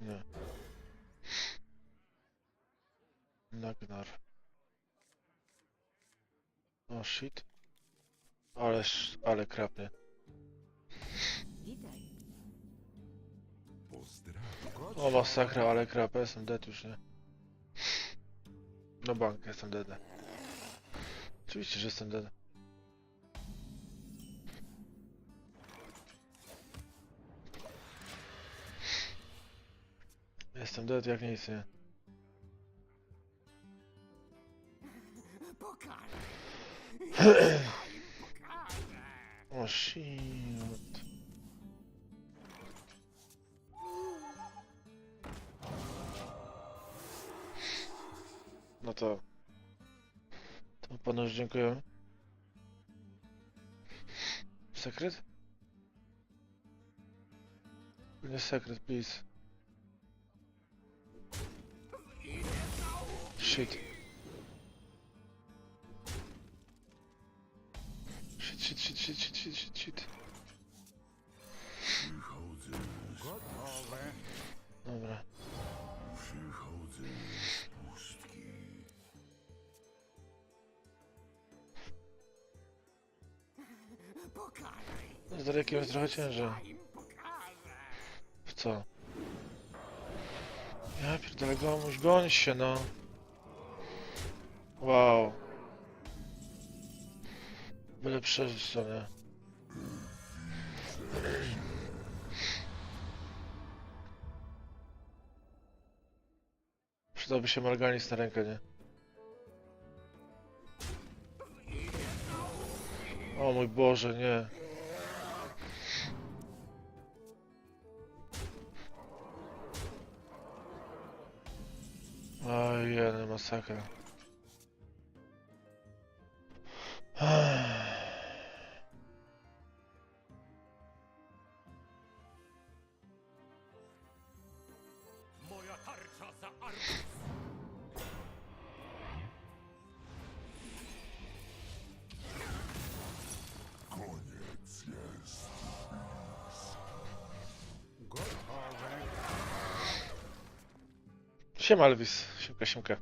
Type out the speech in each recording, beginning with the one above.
Nie. Nagnar. O shit. Ależ, ale krapnie. Witaj. Pozdrawiam. O masakra, ale krapę, jestem dead już, nie? No bank, jestem dead. Oczywiście, że jestem dead. Jestem dead jak nic, nie? Pokażę. O shit. No to... To panu już dziękuję. Sekret? Nie sekret, please. Shit. Shit, shit, shit, shit, shit, shit, shit, shit. Przychodzę, Gotowe. Dobra. przychodzę z Darekiem jest trochę ciężej. W co? Ja pierdolę gomuś, goń się no. Wow. Byle przeżyć? Przydałby się marganis na rękę, nie? O mój Boże, nie. Ojej, masakra. Siema Elvis, siemka, siemka.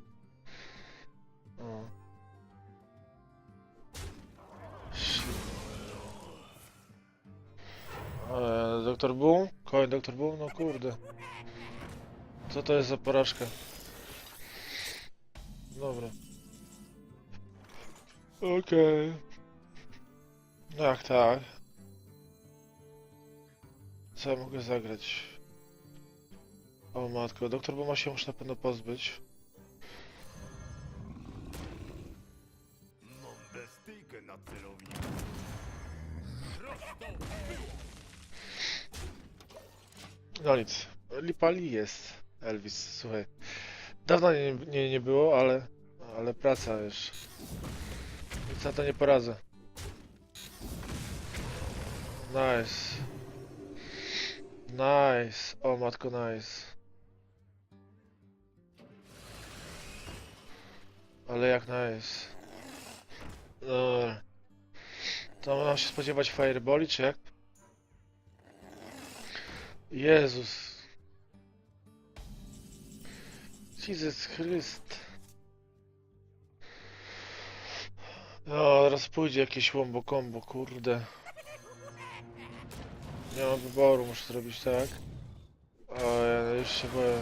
Doktor Boom? Koń Doktor Boom? No kurde. Co to jest za porażka? Dobra. Okej. No jak tak? Co ja mogę zagrać? O matko, doktor Boma się muszę na pewno pozbyć. Mam na celowniku. No nic, Lipali jest, Elvis, słuchaj. Dawno nie, nie, nie było, ale, ale praca już. Nic na to nie poradzę. Nice. Nice, o matko, nice. Ale jak nice. Dobra. To mam się spodziewać fireboli, czy jak? Jezus. Jezus Chryst. O, teraz pójdzie jakieś łombo kombo, kurde. Nie mam wyboru, muszę zrobić tak. O, ja już się boję.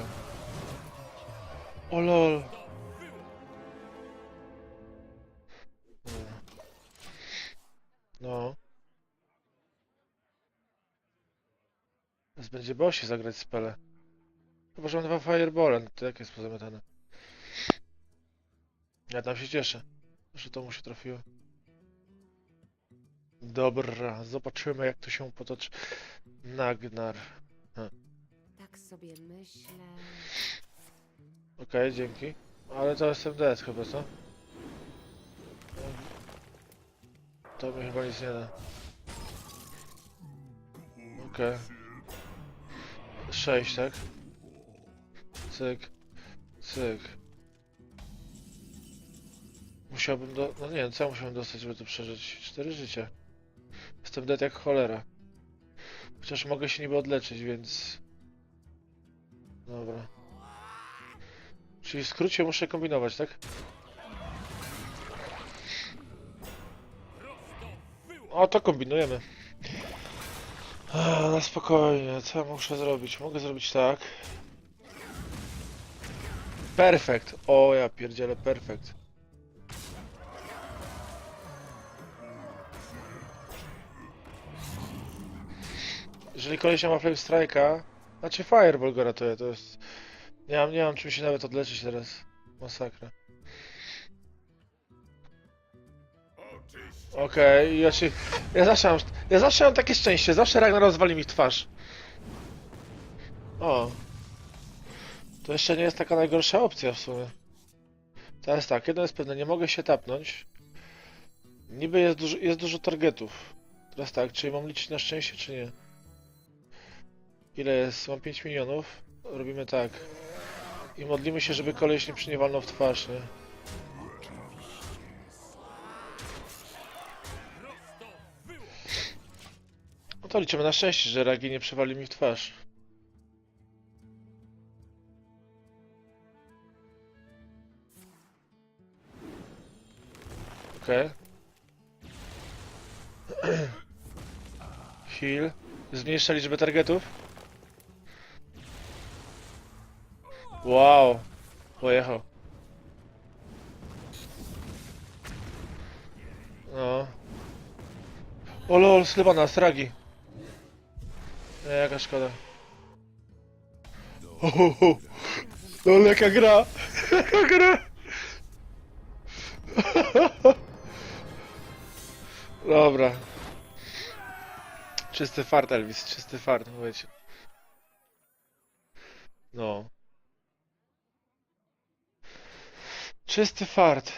O lol. No. Teraz będzie bosie zagrać spele. Chyba, że mam dwa firebole, no to jak jest pozamiatane? Ja tam się cieszę, że to mu się trafiło. Dobra, zobaczymy jak to się potoczy. Nagnar. Tak sobie myślę. Okej, dzięki. Ale to jestem dead chyba, co? To mi chyba nic nie da. Okej. Sześć, tak? Cyk. Cyk. Musiałbym do... No nie wiem, co ja musiałem dostać, żeby to przeżyć? Cztery życia. Jestem dead jak cholera. Chociaż mogę się niby odleczyć, więc... Dobra. Czyli w skrócie muszę kombinować, tak? O, to kombinujemy. Na spokojnie, co ja muszę zrobić? Mogę zrobić tak. Perfekt. O, ja pierdzielę, perfekt. Jeżeli koleś ma Flame Strike'a, znaczy Fireball go ratuje, to jest... Nie mam, nie mam czym się nawet odleczyć teraz. Masakra. Okej, ja się... Ja zawsze mam... Ja zawsze mam takie szczęście, zawsze Ragnar rozwali mi w twarz. O. To jeszcze nie jest taka najgorsza opcja w sumie. Teraz tak, jedno jest pewne, nie mogę się tapnąć. Niby jest dużo, jest dużo targetów. Teraz tak, czy mam liczyć na szczęście, czy nie? Ile jest? Mam 5 milionów. Robimy tak. I modlimy się, żeby koleś nie przyniewalnął w twarz, nie? To liczymy na szczęście, że Ragi nie przewali mi w twarz. Okej. Heal. Zmniejsza liczbę targetów. Wow. Pojechał. No. O lol, Sylwana, Stragi. Nie, jaka szkoda. Ohoho. Lol, jaka gra. Jaka gra. Dobra. Czysty fart, Elvis, czysty fart, mówię. No. Czysty fart.